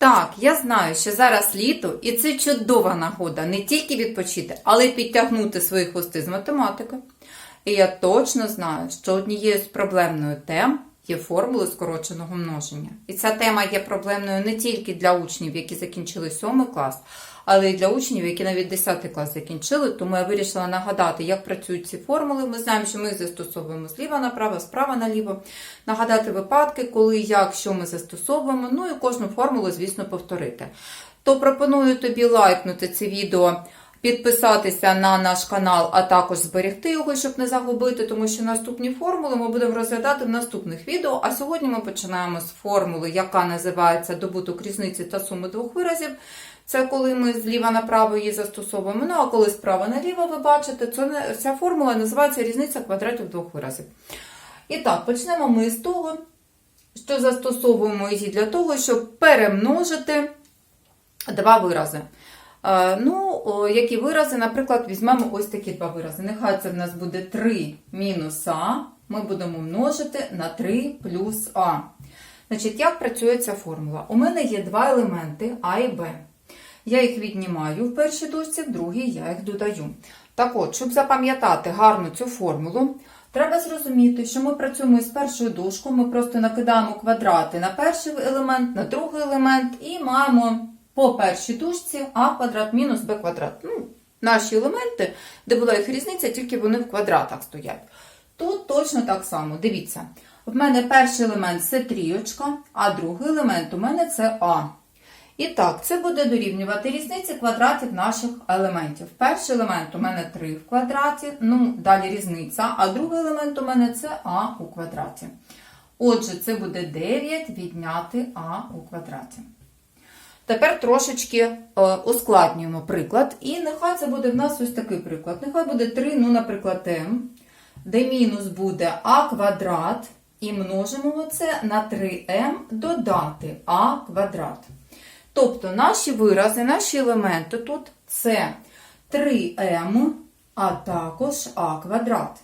Так, я знаю, що зараз літо, і це чудова нагода не тільки відпочити, але й підтягнути свої хвости з математики. І я точно знаю, що однією з проблемною тем є формули скороченого множення. І ця тема є проблемною не тільки для учнів, які закінчили 7 клас, але й для учнів, які навіть 10 клас закінчили. Тому я вирішила нагадати, як працюють ці формули. Ми знаємо, що ми їх застосовуємо зліва направо, справа наліво. Нагадати випадки, коли, як, що ми застосовуємо. Ну і кожну формулу, звісно, повторити. То пропоную тобі лайкнути це відео. Підписатися на наш канал, а також зберегти його, щоб не загубити, тому що наступні формули ми будемо розглядати в наступних відео. А сьогодні ми починаємо з формули, яка називається добуток різниці та суми двох виразів. Це коли ми зліва направо її застосовуємо. Ну а коли справа наліво, ви бачите, ця формула називається різниця квадратів двох виразів. І так, почнемо ми з того, що застосовуємо її для того, щоб перемножити два вирази. Е, Ну, які вирази, наприклад, візьмемо ось такі два вирази. Нехай це в нас буде 3 мінус А. Ми будемо множити на 3 плюс А. Значить, як працює ця формула? У мене є два елементи А і Б. Я їх віднімаю в першій дужці, в другій я їх додаю. Так от, щоб запам'ятати гарно цю формулу, треба зрозуміти, що ми працюємо з першою дужкою, ми просто накидаємо квадрати на перший елемент, на другий елемент і маємо по першій дужці а квадрат мінус b квадрат. Ну, наші елементи, де була їх різниця, тільки вони в квадратах стоять. Тут точно так само. Дивіться, в мене перший елемент це трійочка, а другий елемент у мене це А. І так, це буде дорівнювати різниці квадратів наших елементів. Перший елемент у мене 3 в квадраті, ну, далі різниця, а другий елемент у мене це А у квадраті. Отже, це буде 9 відняти А у квадраті. Тепер трошечки е, ускладнюємо приклад. І нехай це буде в нас ось такий приклад. Нехай буде 3, ну, наприклад, m, де мінус буде а квадрат, і множимо це на 3m додати а квадрат. Тобто наші вирази, наші елементи тут це 3m, а також а квадрат.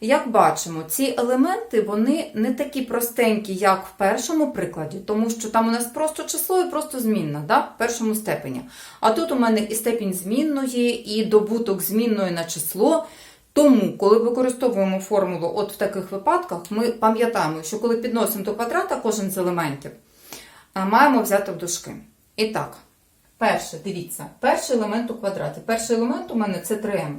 Як бачимо, ці елементи вони не такі простенькі, як в першому прикладі, тому що там у нас просто число і просто змінна да, в першому степені. А тут у мене і степінь змінної, і добуток змінної на число. Тому, коли використовуємо формулу от в таких випадках, ми пам'ятаємо, що коли підносимо до квадрата кожен з елементів, маємо взяти в дужки. І так, перше, дивіться, перший елемент у квадраті. Перший елемент у мене це 3m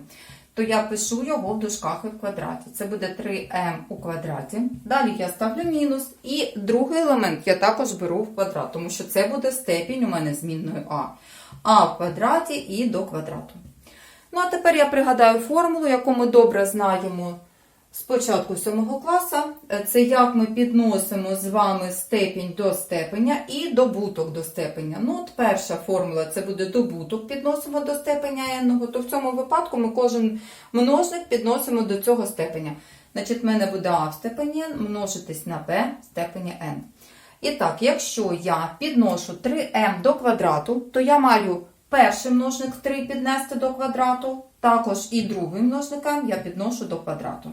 то я пишу його в дужках і в квадраті. Це буде 3m у квадраті. Далі я ставлю мінус. І другий елемент я також беру в квадрат, тому що це буде степінь у мене змінною а. А в квадраті і до квадрату. Ну, а тепер я пригадаю формулу, яку ми добре знаємо з початку 7 класу. Це як ми підносимо з вами степінь до степеня і добуток до степеня. Ну, от перша формула це буде добуток, підносимо до степеня n, то в цьому випадку ми кожен множник підносимо до цього степеня. Значить, в мене буде а в степені n множитись на b в степені n. І так, якщо я підношу 3m до квадрату, то я маю перший множник 3 піднести до квадрату, також і другий множник m я підношу до квадрату.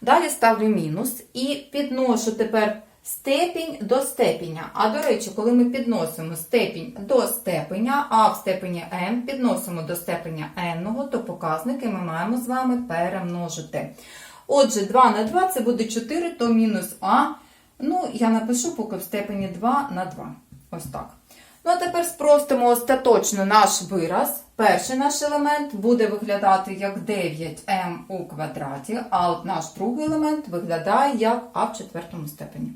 Далі ставлю мінус і підношу тепер степінь до степеня. А до речі, коли ми підносимо степінь до степеня, а в степені m підносимо до степеня n, то показники ми маємо з вами перемножити. Отже, 2 на 2 це буде 4, то мінус а. Ну, я напишу поки в степені 2 на 2. Ось так. Ну, а тепер спростимо остаточно наш вираз. Перший наш елемент буде виглядати як 9m у квадраті, а от наш другий елемент виглядає як а в четвертому степені.